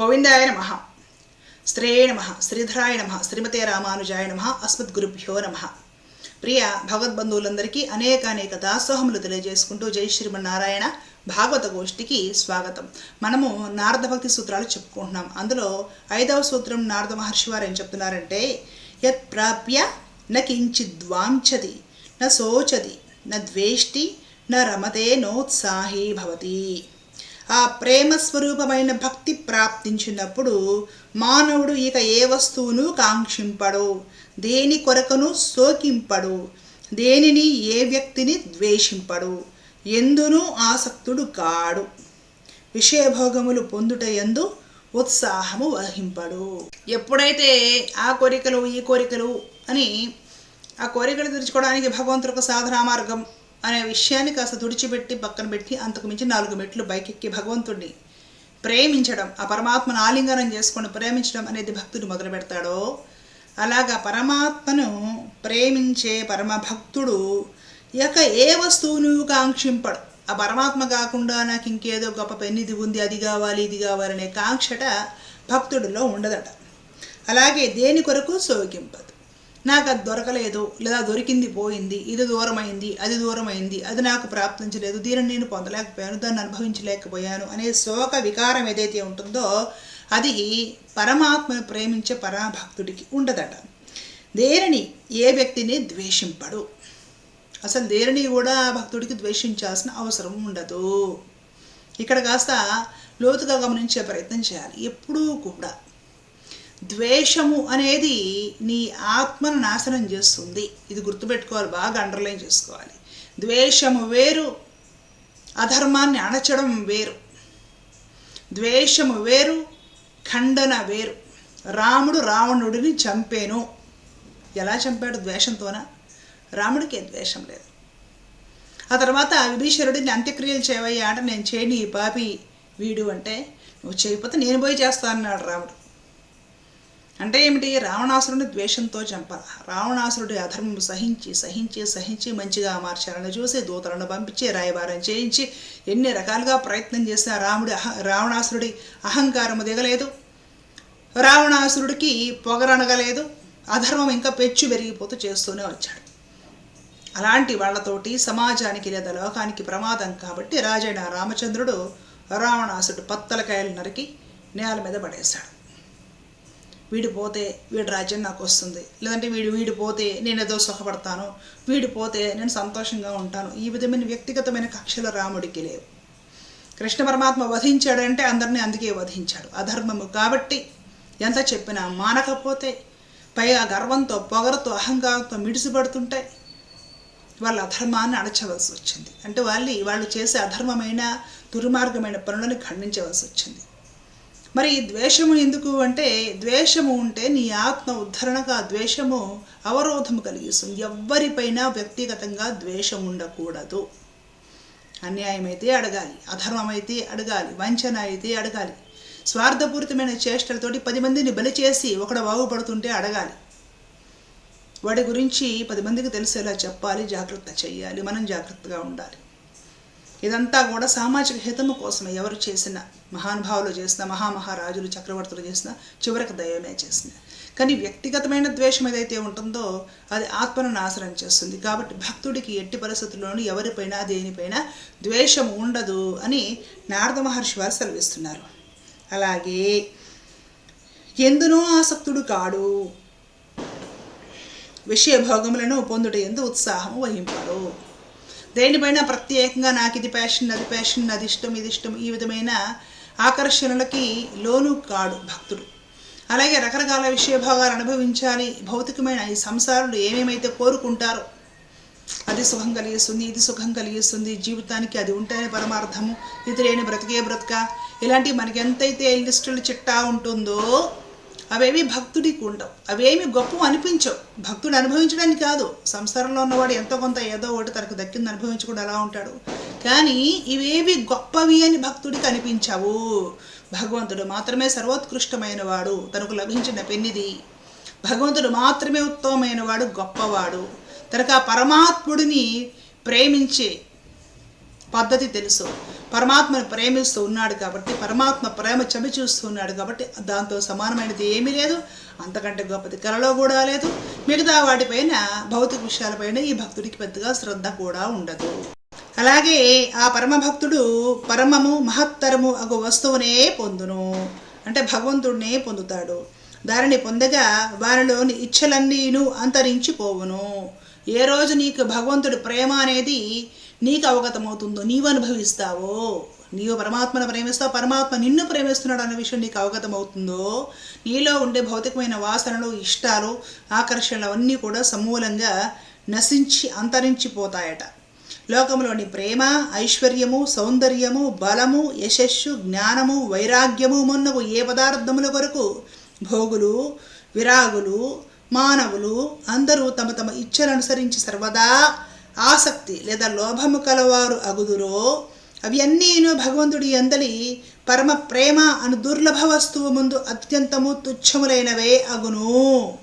గోవిందాయ నమ. శ్రే నమ శ్రీధరాయ నమ శ్రీమతే రామానుజాయ నమ అస్మద్గురుభ్యో నమ. ప్రియ భగవద్బంధువులందరికీ అనేక అనేక దాసోహములు తెలియజేసుకుంటూ జై శ్రీమన్నారాయణ భాగవత గోష్ఠికి స్వాగతం. మనము నారద భక్తి సూత్రాలు చెప్పుకుంటున్నాం. అందులో ఐదవ సూత్రం నారద మహర్షి వారు ఏం చెప్తున్నారంటే యత్ ప్రాప్య న కించిద్వాంఛది న శోచతి న ద్వేష్టి న రమతే నోత్సాహీ భవతి. ఆ ప్రేమ స్వరూపమైన భక్తి ప్రాప్తించినప్పుడు మానవుడు ఇక ఏ వస్తువును కాంక్షింపడు దేని కొరకను సోకింపడు దేనిని ఏ వ్యక్తిని ద్వేషింపడు ఎందునూ ఆసక్తుడు కాడు. విషయభోగములు పొందుట ఎందు ఉత్సాహము వహింపడు. ఎప్పుడైతే ఆ కోరికలు ఈ కోరికలు అని ఆ కోరికలు తీర్చుకోవడానికి భగవంతుడు ఒక సాధనా మార్గం అనే విషయాన్ని కాస్త తుడిచిపెట్టి పక్కన పెట్టి అంతకు మించి నాలుగు మెట్లు బైకెక్కి భగవంతుడిని ప్రేమించడం ఆ పరమాత్మను ఆలింగనం చేసుకొని ప్రేమించడం అనేది భక్తుడు మొదలు పెడతాడో? అలాగా పరమాత్మను ప్రేమించే పరమ భక్తుడు ఇక ఏ వస్తువును కాంక్షింపడు. ఆ పరమాత్మ కాకుండా నాకు ఇంకేదో గొప్ప పెన్నిది ఉంది అది కావాలి ఇది కావాలనే కాంక్షట భక్తుడిలో ఉండదట. అలాగే దేని కొరకు? సోగింపదు నాకు అది దొరకలేదు లేదా దొరికింది పోయింది ఇది దూరమైంది అది దూరమైంది అది నాకు ప్రాప్తించలేదు దీనిని నేను పొందలేకపోయాను దాన్ని అనుభవించలేకపోయాను అనే శోక వికారం ఏదైతే ఉంటుందో అది పరమాత్మను ప్రేమించే పరాభక్తుడికి ఉండదట. దేనిని? ఏ వ్యక్తిని? ద్వేషింపడు. అసలు దేనిని కూడా భక్తుడికి ద్వేషించాల్సిన అవసరం ఉండదు. ఇక్కడ కాస్త లోతుగా గమనించే ప్రయత్నం చేయాలి. ఎప్పుడూ కూడా. ద్వేషము అనేది నీ ఆత్మను నాశనం చేస్తుంది. ఇది గుర్తుపెట్టుకోవాలి బాగా అండర్లైన్ చేసుకోవాలి. ద్వేషము వేరు అధర్మాన్ని అణచడం వేరు. ద్వేషము వేరు ఖండన వేరు. రాముడు రావణుడిని చంపాను. ఎలా చంపాడు ద్వేషంతోన? రాముడికి ద్వేషం లేదు. ఆ తర్వాత విభీషణుడిని అంత్యక్రియలు చేయవయ్యా అంటే నేను చేయని ఈ పాపి వీడు అంటే నువ్వు చేయకపోతే నేను పోయి చేస్తాను అన్నాడు రాముడు. అంటే ఏమిటి? రావణాసురుడిని ద్వేషంతో చంపాలి రావణాసురుడి అధర్మం సహించి సహించి సహించి మంచిగా మార్చాలని చూసి దూతలను పంపించి రాయబారం చేయించి ఎన్ని రకాలుగా ప్రయత్నం చేసినా రాముడి అహ రావణాసురుడి అహంకారం దిగలేదు. రావణాసురుడికి పొగరనగలేదు. అధర్మం ఇంకా పెచ్చు పెరిగిపోతూ చేస్తూనే వచ్చాడు. అలాంటి వాళ్ళతోటి సమాజానికి లేదా లోకానికి ప్రమాదం కాబట్టి రాజైన రామచంద్రుడు రావణాసుడు పత్తలకాయలు నరికి నేల మీద పడేశాడు. వీడు పోతే వీడి రాజ్యం నాకు వస్తుంది. లేదంటే వీడు వీడు పోతే నేను ఏదో సుఖపడతాను. వీడు పోతే నేను సంతోషంగా ఉంటాను. ఈ విధమైన వ్యక్తిగతమైన కక్షలు రాముడికి లేవు. కృష్ణ పరమాత్మ వధించాడంటే అందరినీ అందుకే వధించాడు. అధర్మము కాబట్టి ఎంత చెప్పినా మానకపోతే పైగా గర్వంతో పొగరతో అహంకారంతో మిడిసిపడుతుంటే వాళ్ళ అధర్మాన్ని అడచవలసి వచ్చింది. అంటే వాళ్ళు వాళ్ళు చేసే అధర్మమైన దుర్మార్గమైన పనులను ఖండించవలసి వచ్చింది. మరి ద్వేషము ఎందుకు అంటే ద్వేషము ఉంటే నీ ఆత్మ ఉద్ధరణకు ఆ ద్వేషము అవరోధము కలిగిస్తుంది. ఎవ్వరిపైన వ్యక్తిగతంగా ద్వేషం ఉండకూడదు. అన్యాయమైతే అడగాలి అధర్మమైతే అడగాలి వంచన అయితే అడగాలి. స్వార్థపూరితమైన చేష్టలతోటి పది మందిని బలి చేసి ఒకడు బాగుపడుతుంటే అడగాలి. వాడి గురించి పది మందికి తెలిసేలా చెప్పాలి జాగ్రత్త చేయాలి మనం జాగ్రత్తగా ఉండాలి. ఇదంతా కూడా సామాజిక హితము కోసమే. ఎవరు చేసిన మహానుభావులు చేసిన మహామహారాజులు చక్రవర్తులు చేసిన చివరికి దైవమే చేసిన కానీ వ్యక్తిగతమైన ద్వేషం ఏదైతే ఉంటుందో అది ఆత్మను నాశనం చేస్తుంది. కాబట్టి భక్తుడికి ఎట్టి పరిస్థితుల్లోనూ ఎవరిపైనా దేనిపైన ద్వేషం ఉండదు అని నారద మహర్షి వారు సెలవిస్తున్నారు. అలాగే ఎందునో ఆసక్తుడు కాడు. విషయభోగములను పొందుట ఎందు ఉత్సాహము వహింపడు. దేనిపైన ప్రత్యేకంగా నాకు ఇది ప్యాషన్ అది ప్యాషన్ అది ఇష్టం ఇది ఇష్టం ఈ విధమైన ఆకర్షణలకి లోను కాడు భక్తుడు. అలాగే రకరకాల విషయభాగాలు అనుభవించాలి భౌతికమైన ఈ సంసారులు ఏమేమైతే కోరుకుంటారో అది సుఖం కలిగిస్తుంది ఇది సుఖం కలిగిస్తుంది జీవితానికి అది ఉంటేనే పరమార్థము ఇది లేని బ్రతికే బ్రతక. ఇలాంటివి మనకి ఎంతైతే లిస్టులు చిట్టా ఉంటుందో అవేవి భక్తుడికి ఉండవు. అవేమి గొప్ప అనిపించవు. భక్తుడు అనుభవించడానికి కాదు. సంసారంలో ఉన్నవాడు ఎంతో కొంత ఏదో ఒకటి తనకు దక్కింది అనుభవించకుండా అలా ఉంటాడు. కానీ ఇవేవి గొప్పవి అని భక్తుడికి అనిపించవు. భగవంతుడు మాత్రమే సర్వోత్కృష్టమైన వాడు తనకు లభించిన పెన్నిది. భగవంతుడు మాత్రమే ఉత్తమమైన వాడు గొప్పవాడు. తనకు ఆ పరమాత్ముడిని ప్రేమించే పద్ధతి తెలుసు. పరమాత్మను ప్రేమిస్తూ ఉన్నాడు కాబట్టి పరమాత్మ ప్రేమ చవి చూస్తూ ఉన్నాడు కాబట్టి దాంతో సమానమైనది ఏమీ లేదు. అంతకంటే గొప్పది కలలో కూడా లేదు. మిగతా వాటిపైన భౌతిక విషయాలపైన ఈ భక్తుడికి పెద్దగా శ్రద్ధ కూడా ఉండదు. అలాగే ఆ పరమ భక్తుడు పరమము మహత్తరము అగు వస్తువునే పొందును. అంటే భగవంతుడినే పొందుతాడు. దానిని పొందగా వారిలోని ఇచ్చలన్నీను అంతరించిపోవును. ఏ రోజు నీకు భగవంతుడి ప్రేమ అనేది నీకు అవగతమవుతుందో నీవు అనుభవిస్తావో నీవు పరమాత్మను ప్రేమిస్తావు పరమాత్మ నిన్ను ప్రేమిస్తున్నాడు అన్న విషయం నీకు అవగతమవుతుందో నీలో ఉండే భౌతికమైన వాసనలు ఇష్టాలు ఆకర్షణలు అవన్నీ కూడా సమూలంగా నశించి అంతరించిపోతాయట. లోకంలోని ప్రేమ ఐశ్వర్యము సౌందర్యము బలము యశస్సు జ్ఞానము వైరాగ్యము మొన్నకు ఏ పదార్థముల కొరకు భోగులు విరాగులు మానవులు అందరూ తమ తమ ఇచ్చను అనుసరించి సర్వదా ఆసక్తి లేదా లోభము కలవారు అగుదురో అవి భగవంతుడి అందలి పరమ ప్రేమ అను దుర్లభ వస్తువు ముందు అత్యంతము తుచ్చములైనవే అగును.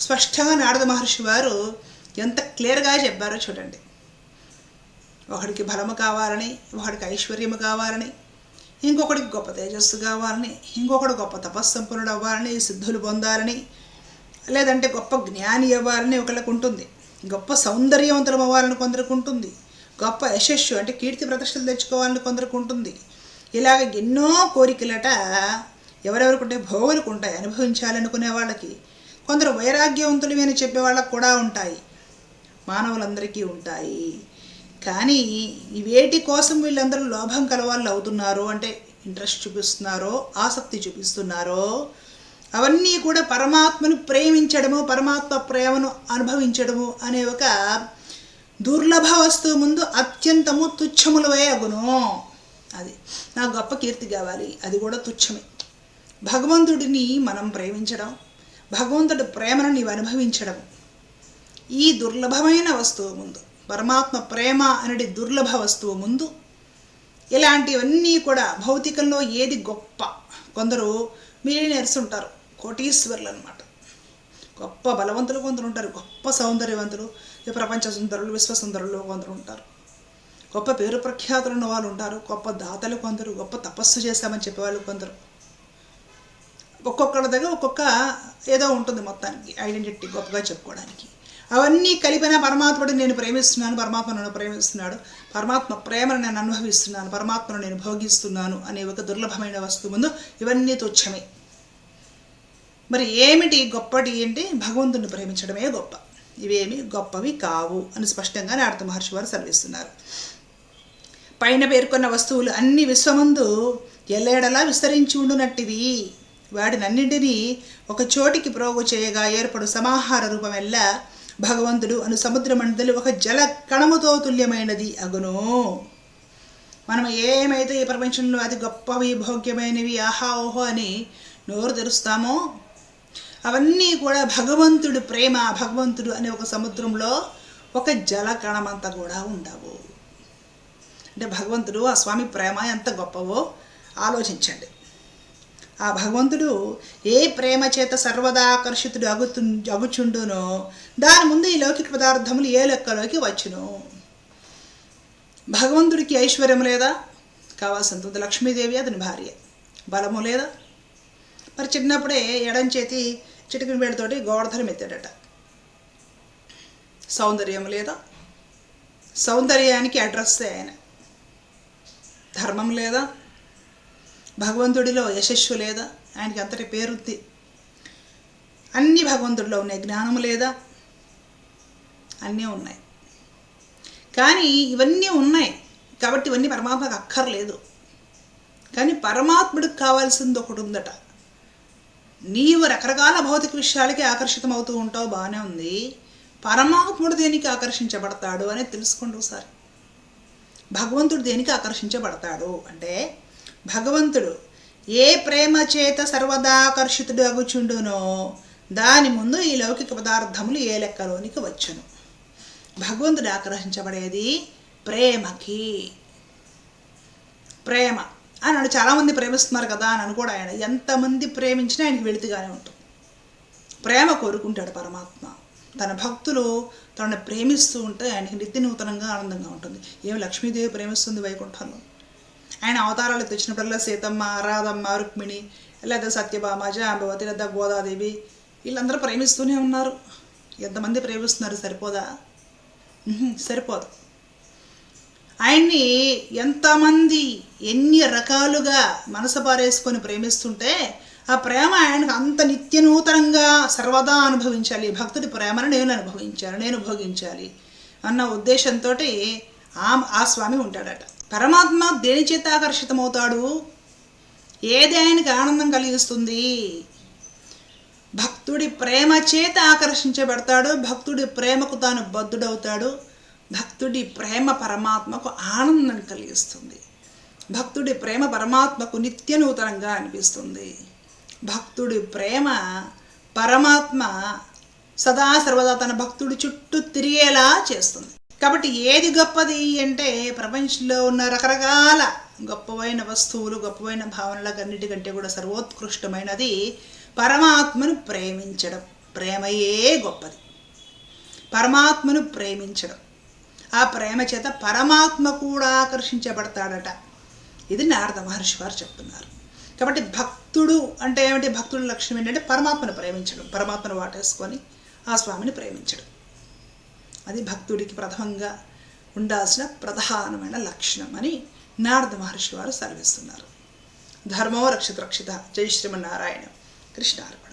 స్పష్టంగా నారద మహర్షి వారు ఎంత క్లియర్గా చెప్పారో చూడండి. ఒకడికి బలము కావాలని ఒకడికి ఐశ్వర్యము కావాలని ఇంకొకడికి గొప్ప తేజస్సు కావాలని ఇంకొకడు గొప్ప తపస్సంపన్నుడు అవ్వాలని సిద్ధులు పొందాలని లేదంటే గొప్ప జ్ఞాని అవ్వాలని ఒకళ్ళకు ఉంటుంది గొప్ప సౌందర్యవంతులం అవ్వాలని కొందరికి ఉంటుంది గొప్ప యశస్సు అంటే కీర్తి ప్రతిష్టలు తెచ్చుకోవాలని కొందరికి ఉంటుంది ఇలాగ ఎన్నో కోరికలట ఎవరెవరికి ఉంటే భోగులకు ఉంటాయి అనుభవించాలనుకునే వాళ్ళకి. కొందరు వైరాగ్యవంతులు అని చెప్పే వాళ్ళకు కూడా ఉంటాయి. మానవులందరికీ ఉంటాయి. కానీ ఇవేటి వేటి కోసం వీళ్ళందరూ లోభం కలవాళ్ళు అవుతున్నారో అంటే ఇంట్రెస్ట్ చూపిస్తున్నారో ఆసక్తి చూపిస్తున్నారో అవన్నీ కూడా పరమాత్మను ప్రేమించడము పరమాత్మ ప్రేమను అనుభవించడము అనే ఒక దుర్లభ వస్తువు ముందు అత్యంతము తుచ్చములవే అగును. అది నాకు గొప్ప కీర్తి కావాలి. అది కూడా తుచ్చమే. భగవంతుడిని మనం ప్రేమించడం భగవంతుడి ప్రేమను నీవు అనుభవించడం ఈ దుర్లభమైన వస్తువు ముందు పరమాత్మ ప్రేమ అనేది దుర్లభ వస్తువు ముందు ఇలాంటివన్నీ కూడా భౌతికంలో ఏది గొప్ప? కొందరు మిలియనర్స్ ఉంటారు. కోటీశ్వర్లు అనమాట గొప్ప బలవంతులు కొందరు ఉంటారు గొప్ప సౌందర్యవంతులు ఈ ప్రపంచ సుందరులు విశ్వ సుందరులు కొందరు ఉంటారు. గొప్ప పేరు ప్రఖ్యాతులు ఉన్న వాళ్ళు ఉంటారు గొప్ప దాతలు కొందరు గొప్ప తపస్సు చేశామని చెప్పేవాళ్ళు కొందరు. ఒక్కొక్కళ్ళ దగ్గర ఒక్కొక్క ఏదో ఉంటుంది మొత్తానికి ఐడెంటిటీ గొప్పగా చెప్పుకోవడానికి. అవన్నీ కలిపిన పరమాత్ముడు నేను ప్రేమిస్తున్నాను పరమాత్మ నన్ను ప్రేమిస్తున్నాడు పరమాత్మ ప్రేమను నేను అనుభవిస్తున్నాను పరమాత్మను నేను భోగిస్తున్నాను అనే ఒక దుర్లభమైన వస్తువు ముందు ఇవన్నీ తుచ్చమే. మరి ఏమిటి గొప్పటి ఏంటి? భగవంతుని ప్రేమించడమే గొప్ప. ఇవేమి గొప్పవి కావు అని స్పష్టంగా నారద మహర్షి వారు సెలవిస్తున్నారు. పైన పేర్కొన్న వస్తువులు అన్ని విశ్వమందు ఎల్లేడలా విస్తరించి ఉండునట్టివి. వాటినన్నింటినీ ఒక చోటికి ప్రోగు చేయగా ఏర్పడు సమాహార రూపమెల్లా భగవంతుడు అను సముద్రమండలి ఒక జల కణముతో తుల్యమైనది అగును. మనం ఏమైతే ఈ ప్రపంచంలో అది గొప్పవి భోగ్యమైనవి ఆహా ఓహో అని నోరు తెరుస్తామో అవన్నీ కూడా భగవంతుడు ప్రేమ భగవంతుడు అనే ఒక సముద్రంలో ఒక జల కణమంతా కూడా ఉండవు. అంటే భగవంతుడు ఆ స్వామి ప్రేమ ఎంత గొప్పవో ఆలోచించండి. ఆ భగవంతుడు ఏ ప్రేమ చేత సర్వదా ఆకర్షితుడు అగుతు అగుచుండునో దాని ముందు ఈ లౌకిక పదార్థములు ఏ లెక్కలోకి వచ్చును. భగవంతుడికి ఐశ్వర్యం లేదా? కావాల్సింది ఉంది. లక్ష్మీదేవి అతని భార్య. బలము లేదా? మరి చిన్నప్పుడే ఎడం చేతి చిటికిన వేడితోటి గోవర్ధనం ఎత్తాడట సౌందర్యం లేదా? సౌందర్యానికి అడ్రస్ ఆయన. ధర్మం లేదా? భగవంతుడిలో యశస్సు లేదా? ఆయనకి అంతటి పేరుంది. అన్నీ భగవంతుడిలో ఉన్నాయి. జ్ఞానం లేదా? అన్నీ ఉన్నాయి. కానీ ఇవన్నీ ఉన్నాయి. కాబట్టి ఇవన్నీ పరమాత్మకు అక్కర్లేదు. కానీ పరమాత్ముడికి కావాల్సింది ఒకటి ఉందట. నీవు రకరకాల భౌతిక విషయాలకి ఆకర్షితం అవుతూ ఉంటావు బాగానే ఉంది. పరమాత్ముడు దేనికి ఆకర్షించబడతాడు అని తెలుసుకోండి ఒకసారి భగవంతుడు దేనికి ఆకర్షించబడతాడు అంటే భగవంతుడు ఏ ప్రేమ చేత సర్వదా ఆకర్షితుడు అగుచుండునో దాని ముందు ఈ లౌకిక పదార్థములు ఏ లెక్కలోనికి వచ్చును. భగవంతుడు ఆకర్షించబడేది ప్రేమకి. ప్రేమ. అని నన్ను చాలామంది ప్రేమిస్తున్నారు కదా అని అనుకోడు ఆయన. ఎంతమంది ప్రేమించినా ఆయనకి వెళుతుగానే ఉంటుంది ప్రేమ కోరుకుంటాడు పరమాత్మ. తన భక్తులు తనని ప్రేమిస్తూ ఉంటే ఆయనకి నిత్య నూతనంగా ఆనందంగా ఉంటుంది. ఏమి లక్ష్మీదేవి ప్రేమిస్తుంది వైకుంఠంలో? ఆయన అవతారాలు తెచ్చినప్పుడల్లా సీతమ్మ రాధమ్మ రుక్మిణి లేదా సత్యభామ జాంబవతి లేదా గోదాదేవి వీళ్ళందరూ ప్రేమిస్తూనే ఉన్నారు. ఎంతమంది ప్రేమిస్తున్నారు సరిపోదా? సరిపోదు. ఆయన్ని ఎంతమంది ఎన్ని రకాలుగా మనసు పారేసుకొని ప్రేమిస్తుంటే ఆ ప్రేమ ఆయనకు అంత నిత్య నూతనంగా సర్వదా అనుభవించాలి. భక్తుడి ప్రేమను నేను అనుభవించాలి నేను భోగించాలి అన్న ఉద్దేశంతో ఆ ఆ స్వామి ఉంటాడట. పరమాత్మ దేని చేత ఆకర్షితమవుతాడు? ఏది ఆయనకి ఆనందం కలిగిస్తుంది? భక్తుడి ప్రేమ చేత ఆకర్షించబడతాడు భక్తుడి ప్రేమకు తాను బద్ధుడవుతాడు. భక్తుడి ప్రేమ పరమాత్మకు ఆనందం కలిగిస్తుంది. భక్తుడి ప్రేమ పరమాత్మకు నిత్య నూతనంగా అనిపిస్తుంది. భక్తుడి ప్రేమ పరమాత్మ సదా సర్వదా తన భక్తుడి చుట్టూ తిరిగేలా చేస్తుంది. కాబట్టి ఏది గొప్పది అంటే ప్రపంచంలో ఉన్న రకరకాల గొప్పవైన వస్తువులు గొప్పవైన భావనలకు అన్నిటికంటే కూడా సర్వోత్కృష్టమైనది పరమాత్మను ప్రేమించడం. ప్రేమయే గొప్పది. పరమాత్మను ప్రేమించడం. ఆ ప్రేమ చేత పరమాత్మ కూడా ఆకర్షించబడతాడట. ఇది నారద మహర్షి వారు చెప్తున్నారు. కాబట్టి భక్తుడు అంటే ఏమిటి? భక్తుడి లక్ష్యం ఏంటంటే పరమాత్మను ప్రేమించడం పరమాత్మను వాటేసుకొని ఆ స్వామిని ప్రేమించడం. అది భక్తుడికి ప్రథమంగా ఉండాల్సిన ప్రధానమైన లక్షణం అని నారద మహర్షి వారు సెలవిస్తున్నారు. ధర్మో రక్షిత రక్షిత. జై శ్రీమన్నారాయణ. కృష్ణార్పణ.